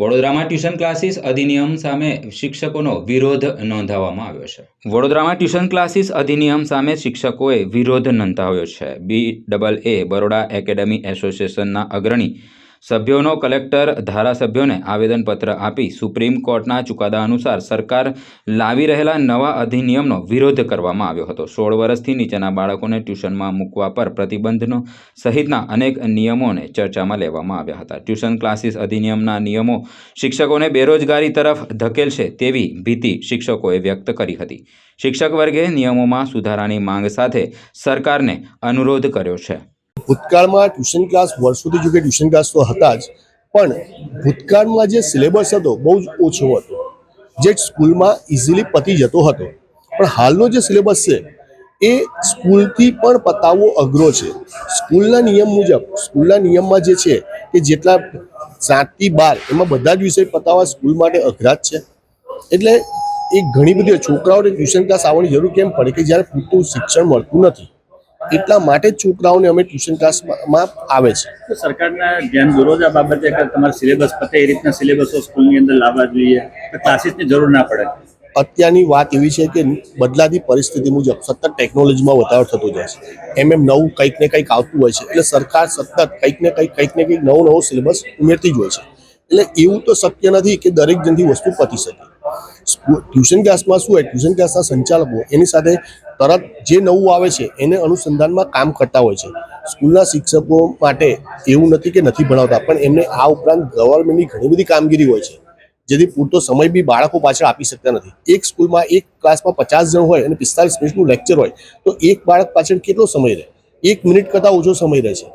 વડોદરામાં tuition classes અધિનિયમ સામે શિક્ષકોનો વિરોધ નોંધાવવામાં આવ્યો છે. વડોદરામાં ટ્યુશન ક્લાસીસ અધિનિયમ સામે શિક્ષકોએ વિરોધ નોંધાવ્યો છે. B double A Baroda academy એસોસિએશનના અગ્રણી સભ્યોનો કલેક્ટર ધારાસભ્યોને આવેદનપત્ર આપી સુપ્રીમ કોર્ટના ચુકાદા અનુસાર સરકાર લાવી રહેલા નવા અધિનિયમનો વિરોધ કરવામાં આવ્યો હતો. સોળ વર્ષથી નીચેના બાળકોને ટ્યુશનમાં મૂકવા પર પ્રતિબંધનો સહિતના અનેક નિયમોને ચર્ચામાં લેવામાં આવ્યા હતા. ટ્યુશન ક્લાસીસ અધિનિયમના નિયમો શિક્ષકોને બેરોજગારી તરફ ધકેલશે તેવી ભીતિ શિક્ષકોએ વ્યક્ત કરી હતી. શિક્ષક વર્ગે નિયમોમાં સુધારાની માંગ સાથે સરકારને અનુરોધ કર્યો છે. ભૂતકાળમાં ટ્યુશન ક્લાસ વર્ષોથી જો કે ટ્યુશન ક્લાસ તો હતા જ, પણ ભૂતકાળમાં જે સિલેબસ હતો બહુ જ ઓછો હતો, જે સ્કૂલમાં ઇઝીલી પતી જતો હતો. પણ હાલનો જે સિલેબસ છે, એ સ્કૂલથી પણ પતાવવો અઘરો છે. સ્કૂલના નિયમ મુજબ, સ્કૂલના નિયમમાં જે છે કે જેટલા સાતથી બાર, એમાં બધા જ વિષય પતાવવા સ્કૂલ માટે અઘરા જ છે. એટલે એ ઘણી બધી છોકરાઓને ટ્યુશન ક્લાસ આવવાની જરૂર કેમ પડે કે જ્યારે પૂરતું શિક્ષણ મળતું નથી. એટલા માટે જ છોકરાઓને અમે ટ્યુશન ક્લાસમાં આવે છે. સરકારના ધ્યાન દોરો આ બાબતે તમારા સિલેબસ પતે એ રીતના સિલેબસો સ્કૂલની અંદર લાવવા જોઈએ ક્લાસીસની જરૂર ના પડે. અત્યારની વાત એવી છે કે બદલાતી પરિસ્થિતિ મુજબ સતત ટેકનોલોજીમાં વધારો થતો જાય છે. એમ એમ નવું કંઈક ને કંઈક આવતું હોય છે એટલે સરકાર સતત કંઈક ને કંઈક કંઈક ને કંઈક નવો નવો સિલેબસ ઉમેરતી જ હોય છે. એટલે એવું તો શક્ય નથી કે દરેક જણથી વસ્તુ પતી શકે. ટ્યુશન ક્લાસમાં શું હોય ટ્યુશન ક્લાસના સંચાલકો એની સાથે તરત જે નવું આવે છે, એને અનુસંધાનમાં કામ કરતા હોય છે. સ્કૂલના શિક્ષકો માટે એવું નથી કે નથી ભણાવતા, પણ એમને આ ઉપરાંત ગવર્મેન્ટની ઘણી બધી કામગીરી હોય છે, જેથી પૂરતો સમય બી બાળકો પાછળ આપી શકતા નથી. એક સ્કૂલમાં એક ક્લાસમાં પચાસ જણ હોય અને પિસ્તાલીસ મિનિટનું લેક્ચર હોય, તો એક બાળક પાછળ કેટલો સમય રહે? એક મિનિટ કરતાં ઓછો સમય રહે છે.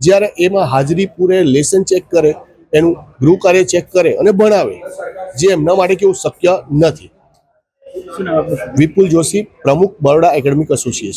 જ્યારે એમાં હાજરી પૂરે, લેસન ચેક કરે, એનું ગૃહ કાર્ય ચેક કરે અને ભણાવે, જે એમના માટે કેવું શક્ય નથી. વિપુલ જોશી પ્રમુખ બરોડા એકેડમિક એસોસિએશન.